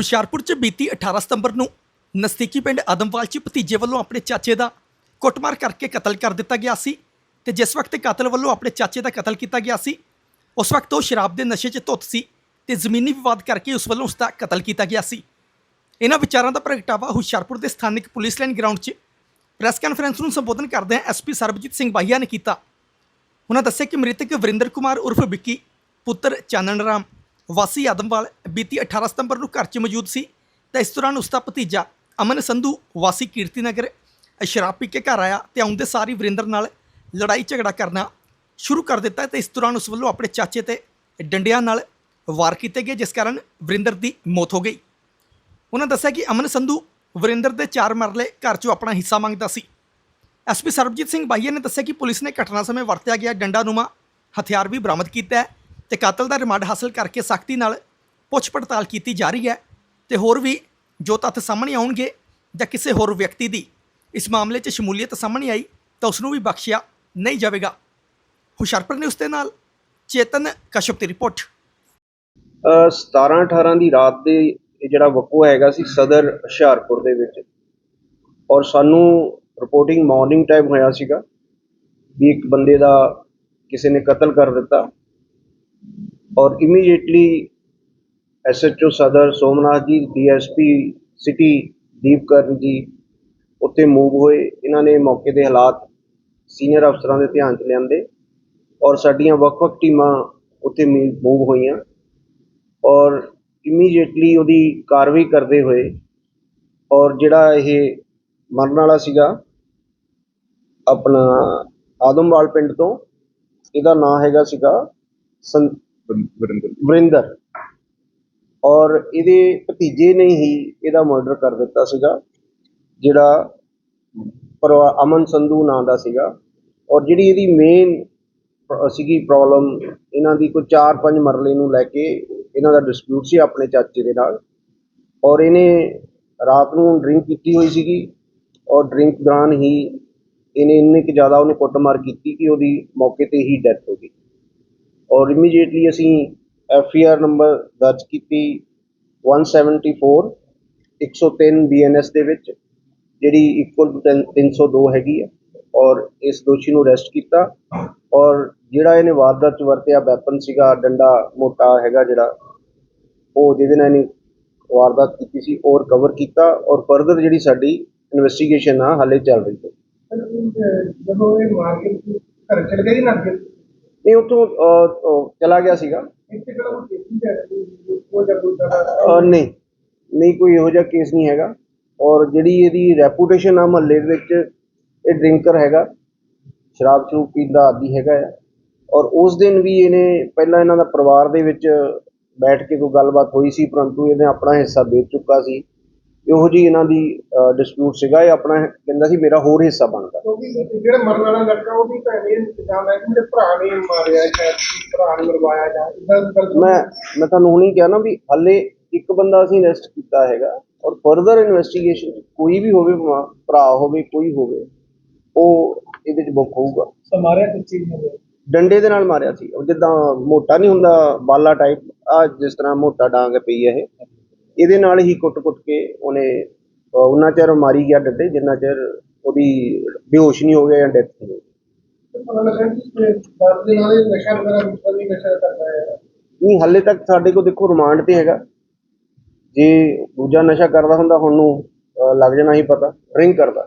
ਹੁਸ਼ਿਆਰਪੁਰ 'ਚ ਬੀਤੀ 18 ਸਤੰਬਰ ਨੂੰ ਨਜ਼ਦੀਕੀ ਪਿੰਡ ਆਦਮਵਾਲ 'ਚ ਭਤੀਜੇ ਵੱਲੋਂ ਆਪਣੇ ਚਾਚੇ ਦਾ ਕੁੱਟਮਾਰ ਕਰਕੇ ਕਤਲ ਕਰ ਦਿੱਤਾ ਗਿਆ ਸੀ ਤੇ ਜਿਸ ਵਕਤ ਕਾਤਲ ਵੱਲੋਂ ਆਪਣੇ ਚਾਚੇ ਦਾ ਕਤਲ ਕੀਤਾ ਗਿਆ ਸੀ, ਉਸ ਵਕਤ ਉਹ ਸ਼ਰਾਬ ਦੇ ਨਸ਼ੇ 'ਚ ਧੁੱਤ ਸੀ ਤੇ ਜ਼ਮੀਨੀ ਵਿਵਾਦ ਕਰਕੇ ਉਸ ਵੱਲੋਂ ਉਸ ਦਾ ਕਤਲ ਕੀਤਾ ਗਿਆ ਸੀ। ਇਹਨਾਂ ਵਿਚਾਰਾਂ ਦਾ ਪ੍ਰਗਟਾਵਾ ਹੁਸ਼ਿਆਰਪੁਰ ਦੇ ਸਥਾਨਕ ਪੁਲਿਸ ਲਾਈਨ ਗਰਾਊਂਡ 'ਚ ਪ੍ਰੈਸ ਕਾਨਫਰੰਸ ਨੂੰ ਸੰਬੋਧਨ ਕਰਦਿਆਂ ਐਸਪੀ ਸਰਬਜੀਤ ਸਿੰਘ ਬਾਹੀਆ ਨੇ ਕੀਤਾ। ਉਹਨਾਂ ਦੱਸਿਆ ਕਿ ਮ੍ਰਿਤਕ ਵਰਿੰਦਰ ਕੁਮਾਰ ਉਰਫ ਵਿੱਕੀ, ਪੁੱਤਰ ਚਾਨਣ ਰਾਮ ਵਾਸੀ ਆਦਮਵਾਲ ਬੀਤੀ 18 ਸਤੰਬਰ ਨੂੰ ਘਰ 'ਚ ਮੌਜੂਦ ਸੀ ਤਾਂ ਇਸ ਦੌਰਾਨ ਉਸ ਦਾ ਭਤੀਜਾ ਅਮਨ ਸੰਧੂ ਵਾਸੀ ਕੀਰਤੀ ਨਗਰ ਸ਼ਰਾਬ ਪੀ ਕੇ ਘਰ ਆਇਆ ਤੇ ਆਉਂਦੇ ਸਾਰੀ ਵਰਿੰਦਰ ਨਾਲ ਲੜਾਈ ਝਗੜਾ ਕਰਨਾ ਸ਼ੁਰੂ ਕਰ ਦਿੱਤਾ ਤੇ ਇਸ ਦੌਰਾਨ ਉਸ ਵੱਲੋਂ ਆਪਣੇ ਚਾਚੇ ਤੇ ਡੰਡਿਆਂ ਨਾਲ ਵਾਰ ਕੀਤੇ ਗਏ, ਜਿਸ ਕਾਰਨ ਵਰਿੰਦਰ ਦੀ ਮੌਤ ਹੋ ਗਈ। ਉਹਨਾਂ ਦੱਸਿਆ ਕਿ ਅਮਨ ਸੰਧੂ ਵਰਿੰਦਰ ਦੇ ਚਾਰ ਮਰਲੇ ਘਰ 'ਚੋਂ ਆਪਣਾ ਹਿੱਸਾ ਮੰਗਦਾ ਸੀ। ਐਸਪੀ ਸਰਬਜੀਤ ਸਿੰਘ ਬਾਈਆ ਨੇ ਦੱਸਿਆ ਕਿ ਪੁਲਿਸ ਨੇ ਘਟਨਾ ਸਮੇਂ ਵਰਤਿਆ ਗਿਆ ਡੰਡਾ ਨੂਮਾ ਹਥਿਆਰ ਵੀ ਬਰਾਮਦ ਕੀਤਾ ਹੈ। ਤੇ ਕਾਤਲ ਦਾ ਰਿਮਾਂਡ ਹਾਸਲ ਕਰਕੇ ਸਖਤੀ ਨਾਲ ਪੁੱਛ ਪੜਤਾਲ ਕੀਤੀ ਜਾ ਰਹੀ ਹੈ ਤੇ ਹੋਰ ਵੀ ਜੋ ਤੱਥ ਸਾਹਮਣੇ ਆਉਣਗੇ ਜਾਂ ਕਿਸੇ ਹੋਰ ਵਿਅਕਤੀ ਦੀ ਇਸ ਮਾਮਲੇ 'ਚ ਸ਼ਮੂਲੀਅਤ ਸਾਹਮਣੇ ਆਈ ਤਾਂ ਉਸ ਨੂੰ ਵੀ ਬਖਸ਼ਿਆ ਨਹੀਂ ਜਾਵੇਗਾ। ਹੁਸ਼ਿਆਰਪੁਰ ਨੇ ਉਸ ਦੇ ਨਾਲ ਚੇਤਨ ਕਸ਼ਪ ਦੀ ਰਿਪੋਰਟ। ਅ, 17 18 ਦੀ ਰਾਤ ਦੇ ਇਹ ਜਿਹੜਾ ਵਕੂਆ ਹੈਗਾ ਸੀ ਸਦਰ ਹੁਸ਼ਿਆਰਪੁਰ ਦੇ ਵਿੱਚ ਔਰ ਸਾਨੂੰ ਰਿਪੋਰਟਿੰਗ ਮਾਰਨਿੰਗ ਟਾਈਮ ਹੋਇਆ ਸੀਗਾ ਵੀ ਇੱਕ ਬੰਦੇ ਦਾ ਕਿਸੇ ਨੇ ਕਤਲ ਕਰ ਦਿੱਤਾ। ਔਰ ਇਮੀਡੀਏਟਲੀ ਐਸਐਚਓ ਸਦਰ ਸੋਮਨਾਥ ਜੀ ਡੀਐਸਪੀ ਸਿਟੀ ਦੀਪਕਰਨ ਜੀ ਉੱਥੇ ਮੂਵ ਹੋਏ। ਇਹਨਾਂ ਨੇ ਮੌਕੇ ਦੇ ਹਾਲਾਤ ਸੀਨੀਅਰ ਅਫਸਰਾਂ ਦੇ ਧਿਆਨ 'ਚ ਲਿਆਂਦੇ ਔਰ ਸਾਡੀਆਂ ਵੱਖ-ਵੱਖ ਟੀਮਾਂ ਉੱਥੇ ਮੂਵ ਹੋਈਆਂ ਔਰ ਇਮੀਡੀਏਟਲੀ ਉਹਦੀ ਕਾਰਵਾਈ ਕਰਦੇ ਹੋਏ ਔਰ ਜਿਹੜਾ ਇਹ ਮਰਨ ਵਾਲਾ ਸੀਗਾ, ਆਪਣਾ ਆਦਮਵਾਲ ਪਿੰਡ ਤੋਂ, ਇਹਦਾ ਨਾਂ ਹੈਗਾ ਸੀਗਾ ਸੰ- ਵਰਿੰਦਰ। ਔਰ ਇਹਦੇ ਭਤੀਜੇ ਨੇ ਹੀ ਇਹਦਾ ਮਰਡਰ ਕਰ ਦਿੱਤਾ ਸੀਗਾ, ਜਿਹੜਾ ਪਰਿਵਾ- ਅਮਨ ਸੰਧੂ ਨਾਂ ਦਾ ਸੀਗਾ। ਔਰ ਜਿਹੜੀ ਇਹਦੀ ਮੇਨ ਸੀਗੀ ਪ੍ਰੋਬਲਮ ਇਹਨਾਂ ਦੀ ਕੋਈ 4-5 ਮਰਲੇ ਨੂੰ ਲੈ ਕੇ ਇਹਨਾਂ ਦਾ ਡਿਸਪਿਊਟ ਸੀ ਆਪਣੇ ਚਾਚੇ ਦੇ ਨਾਲ। ਔਰ ਇਹਨੇ ਰਾਤ ਨੂੰ ਡਰਿੰਕ ਕੀਤੀ ਹੋਈ ਸੀਗੀ, ਔਰ ਡਰਿੰਕ ਦੌਰਾਨ ਹੀ ਇਹਨੇ ਇੰਨੇ ਕਿ ਜ਼ਿਆਦਾ ਉਹਨੂੰ ਕੁੱਟਮਾਰ ਕੀਤੀ ਕਿ ਉਹਦੀ ਮੌਕੇ ਤੇ ਹੀ ਡੈਥ ਹੋ ਗਈ। ਔਰ ਇਮੀਡੀਏਟਲੀ ਅਸੀਂ ਐਫ ਆਈ ਆਰ ਨੰਬਰ ਦਰਜ ਕੀਤੀ 174 103 ਬੀਐਨਐਸ ਦੇ ਵਿੱਚ, ਜਿਹੜੀ ਇਕੁਅਲ ਟੂ 302 ਹੈਗੀ ਆ। ਔਰ ਇਸ ਦੋਸ਼ੀ ਨੂੰ ਅਰੈਸਟ ਕੀਤਾ। ਔਰ ਜਿਹੜਾ ਇਹਨੇ ਵਾਰਦਾਤ ਚ ਵਰਤਿਆ ਵੈਪਨ ਸੀਗਾ, ਡੰਡਾ ਮੋਟਾ ਹੈਗਾ ਜਿਹੜਾ, ਉਹ ਜਿਹਦੇ ਨਾਲ ਇਹਨੇ ਵਾਰਦਾਤ ਕੀਤੀ ਸੀ, ਔਰ ਕਵਰ ਕੀਤਾ। ਔਰ ਫਰਦਰ ਜਿਹੜੀ ਸਾਡੀ ਇਨਵੈਸਟੀਗੇਸ਼ਨ ਆ, ਹਾਲੇ ਚੱਲ ਰਹੀ ਹੈ। ਜਦੋਂ ਇਹ ਮਾਰਕੀਟ ਘਰ ਚੜ ਗਈ ਨਾ ਫਿਰ ਨਹੀਂ ਅਹ, ਚਲਾ ਗਿਆ ਸੀਗਾ। ਇੱਥੇ ਕਿਹੜਾ ਕੋਈ ਕੇਸ ਹੈ? ਉਹ ਜਾਂ ਕੋਈ ਦਾ ਅਹ, ਨਹੀਂ। ਨਹੀਂ ਕੋਈ ਇਹੋ ਜਿਹਾ ਕੇਸ ਨਹੀਂ ਹੈਗਾ। ਔਰ ਜਿਹੜੀ ਇਹਦੀ ਰੈਪੂਟੇਸ਼ਨ ਆ ਮਹੱਲੇ ਦੇ ਵਿੱਚ ਇਹ ਡਰਿੰਕਰ ਹੈਗਾ। ਸ਼ਰਾਬ ਸ਼ਰੂਬ ਪੀਂਦਾ ਆਦੀ ਹੈਗਾ ਆ। ਔਰ ਉਸ ਦਿਨ ਵੀ ਇਹਨੇ ਪਹਿਲਾਂ ਇਹਨਾਂ ਦਾ ਪਰਿਵਾਰ ਦੇ ਵਿੱਚ ਬੈਠ ਕੇ ਕੋਈ ਗੱਲਬਾਤ ਹੋਈ ਸੀ ਪਰੰਤੂ ਇਹਨੇ ਆਪਣਾ ਹਿੱਸਾ ਵੇਚ ਚੁੱਕਾ ਸੀ। ਇਹੋ ਜੀ ਇਹਨਾਂ ਦੀ ਡਿਸਪਿਊਟ ਸੀਗਾ ਇਹ ਆਪਣਾ ਕਹਿੰਦਾ ਸੀ ਮੇਰਾ ਹੋਰ ਹਿੱਸਾ ਬਣਦਾ। ਕਿਉਂਕਿ ਜਿਹੜਾ ਮਰਨ ਵਾਲਾ ਲੜਕਾ ਉਹ ਵੀ ਭੈਣ ਇਹ ਇੰਤਜ਼ਾਮ ਹੈ ਕਿ ਮੇਰੇ ਭਰਾ ਨੇ ਮਾਰਿਆ ਜਾਂ ਭਰਾ ਨੇ ਮਰਵਾਇਆ ਜਾਂ ਇਦਾਂ ਮੈਂ ਮੈਂ ਤੁਹਾਨੂੰ ਹੁਣੀ ਕਿਹਾ ਨਾ ਵੀ ਹਾਲੇ ਇੱਕ ਬੰਦਾ ਅਸੀਂ ਅਰੈਸਟ ਕੀਤਾ ਹੈਗਾ ਔਰ ਫਰਦਰ ਇਨਵੈਸਟੀਗੇਸ਼ਨ ਕੋਈ ਵੀ ਹੋਵੇ ਭਰਾ ਹੋਵੇ ਕੋਈ ਹੋਵੇ ਉਹ ਇਹਦੇ ਚ ਬੁੱਕ ਹੋਊਗਾ। ਸਮਾਰਿਆ ਕਿਸ ਚੀਜ਼ ਨੇ? ਡੰਡੇ ਦੇ ਨਾਲ ਮਾਰਿਆ ਸੀ। ਉਹ ਜਿੱਦਾਂ ਮੋਟਾ ਨਹੀਂ ਹੁੰਦਾ ਬਾਲਾ ਟਾਈਪ ਆ ਜਿਸ ਤਰ੍ਹਾਂ ਮੋਟਾ ਡਾਂਗ ਪਈ ਹੈ ਇਹ। ਇਹਦੇ ਨਾਲ ਹੀ ਕੁੱਟ-ਕੁੱਟ ਕੇ ਉਹਨੇ ਉਹਨਾਂ ਚਿਰ ਮਾਰੀ ਗਿਆ ਡੰਡੇ, ਜਿੰਨਾ ਚਿਰ ਉਹਦੀ ਬੇਹੋਸ਼ ਨਹੀਂ ਹੋ ਗਿਆ ਜਾਂ ਡੈਥ ਨਹੀਂ ਹੋਈ ਕਰਦਾ ਨਹੀਂ, ਹਾਲੇ ਤੱਕ ਸਾਡੇ ਕੋਲ ਦੇਖੋ ਰਿਮਾਂਡ ਤੇ ਹੈਗਾ। ਜੇ ਦੂਜਾ ਨਸ਼ਾ ਕਰਦਾ ਹੁੰਦਾ, ਹੁਣ ਨੂੰ ਲੱਗ ਜਾਣਾ ਹੀ ਪਤਾ ਡਰਿੰਕ ਕਰਦਾ।